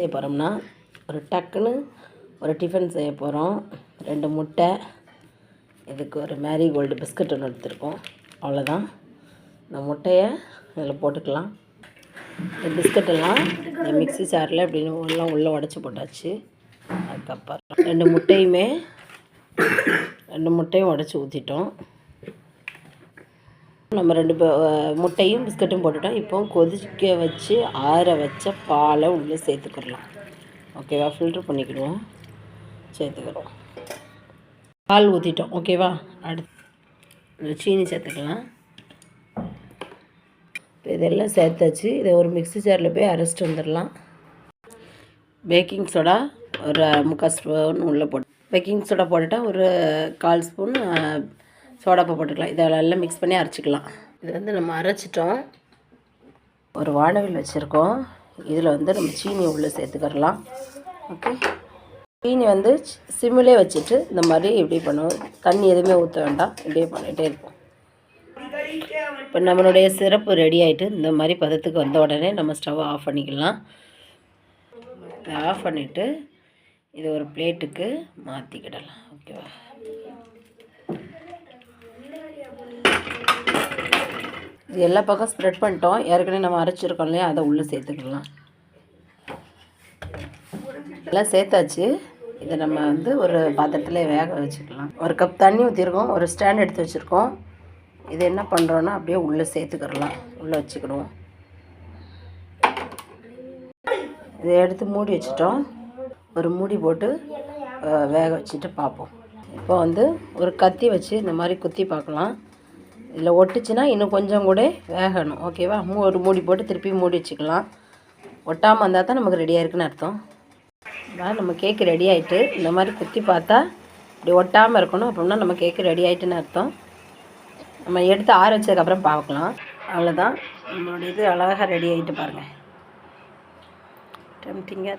செய்ய போகிறோம்னா ஒரு டக்குன்னு ஒரு டிஃபன் செய்ய போகிறோம் ரெண்டு முட்டை இதுக்கு ஒரு மேரிகோல்டு பிஸ்கட் ஒன்று எடுத்துருக்கோம். அவ்வளோதான் இந்த முட்டையை இதில் போட்டுக்கலாம். இந்த பிஸ்கட்டெல்லாம் இந்த மிக்ஸி சாரில் அப்படின்னு எல்லாம் உள்ளே உடச்சி போட்டாச்சு. அதுக்கப்புறம் ரெண்டு முட்டையுமே ரெண்டு முட்டையும் உடச்சி ஊற்றிட்டோம் நம்ம ரெண்டு முட்டையும் பிஸ்கட்டும் போட்டுட்டோம். இப்போ கொதிக்க வச்சு ஆற வச்ச பாலை உள்ளே சேர்த்துக்கிடலாம் ஓகேவா? ஃபில்ட்ரு பண்ணிக்கிடுவோம். சேர்த்துக்கிறோம். பால் ஊற்றிட்டோம் ஓகேவா? அடுத்து சீனி சேர்த்துக்கலாம். இப்போ இதெல்லாம் சேர்த்தாச்சு. இதை ஒரு மிக்சி ஜாரில் போய் அரைச்சிட்டு வந்துடலாம். பேக்கிங் சோடா ஒரு முக்கால் ஸ்பூன் உள்ளே போட்டு பேக்கிங் சோடா போட்டுட்டால் ஒரு கால் ஸ்பூன் சோடாப்பா போட்டுக்கலாம். இதை நல்லா மிக்ஸ் பண்ணி அரைச்சிக்கலாம். இது வந்து நம்ம அரைச்சிட்டோம். ஒரு வானவில் வச்சுருக்கோம். இதில் வந்து நம்ம சீனி உள்ளே சேர்த்துக்கிறலாம். ஓகே சீனி வந்து சிம்மிலே வச்சுட்டு இந்த மாதிரி இப்படி பண்ணுவோம். தண்ணி எதுவுமே ஊற்ற வேண்டாம். இப்படியே பண்ணிகிட்டே இருப்போம். இப்போ நம்மளுடைய சிறப்பு ரெடி ஆகிட்டு இந்த மாதிரி பதத்துக்கு வந்த உடனே நம்ம ஸ்டவ் ஆஃப் பண்ணிக்கலாம். ஆஃப் பண்ணிவிட்டு இது ஒரு பிளேட்டுக்கு மாற்றிக்கிடலாம் ஓகேவா இது எல்லா பக்கம் ஸ்ப்ரெட் பண்ணிட்டோம். ஏற்கனவே நம்ம அரைச்சிருக்கோம் இல்லையா? அதை உள்ளே சேர்த்துக்கலாம். எல்லாம் சேர்த்தாச்சு. இதை நம்ம வந்து ஒரு பாத்திரத்தில் வேக வச்சுக்கலாம். ஒரு கப் தண்ணி ஊற்றிருக்கோம் ஒரு ஸ்டாண்ட் எடுத்து வச்சுருக்கோம். இது என்ன பண்ணுறோன்னா அப்படியே உள்ளே சேர்த்துக்கிடலாம் உள்ளே வச்சுக்கிடுவோம். இதை எடுத்து மூடி வச்சிட்டோம். ஒரு மூடி போட்டு வேக வச்சுட்டு பார்ப்போம். இப்போ வந்து ஒரு கத்தி வச்சு இந்த மாதிரி குத்தி பார்க்கலாம். இதில் ஒட்டுச்சுன்னா இன்னும் கொஞ்சம் கூட வேகணும். ஓகேவா மூ ஒரு மூடி போட்டு திருப்பி மூடி வச்சுக்கலாம். ஒட்டாமல் இருந்தால் தான் நமக்கு ரெடியாக இருக்குன்னு அர்த்தம். அதான் நம்ம கேக்கு ரெடி ஆகிட்டு இந்த மாதிரி குத்தி பார்த்தா இப்படி ஒட்டாமல் இருக்கணும். அப்படின்னா நம்ம கேக்கு ரெடி ஆகிட்டுன்னு அர்த்தம். நம்ம எடுத்து ஆற வச்சதுக்கப்புறம் பார்க்கலாம். அவ்வளோதான் நம்மளுடைய இது அழகாக ரெடி ஆகிட்டு பாருங்கள் டெம்டிங்காக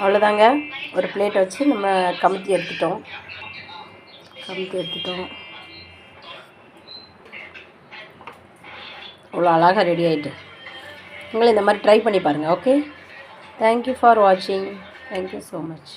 அவ்வளோதாங்க ஒரு பிளேட் வச்சு நம்ம கமுத்தி எடுத்துட்டோம். கமுத்தி எடுத்துட்டோம். அவ்வளோ அழகாக ரெடி ஆகிட்டு உங்களை இந்த மாதிரி ட்ரை பண்ணி பாருங்கள் ஓகே தேங்க்யூ ஃபார் வாட்சிங் தேங்க்யூ ஸோ மச்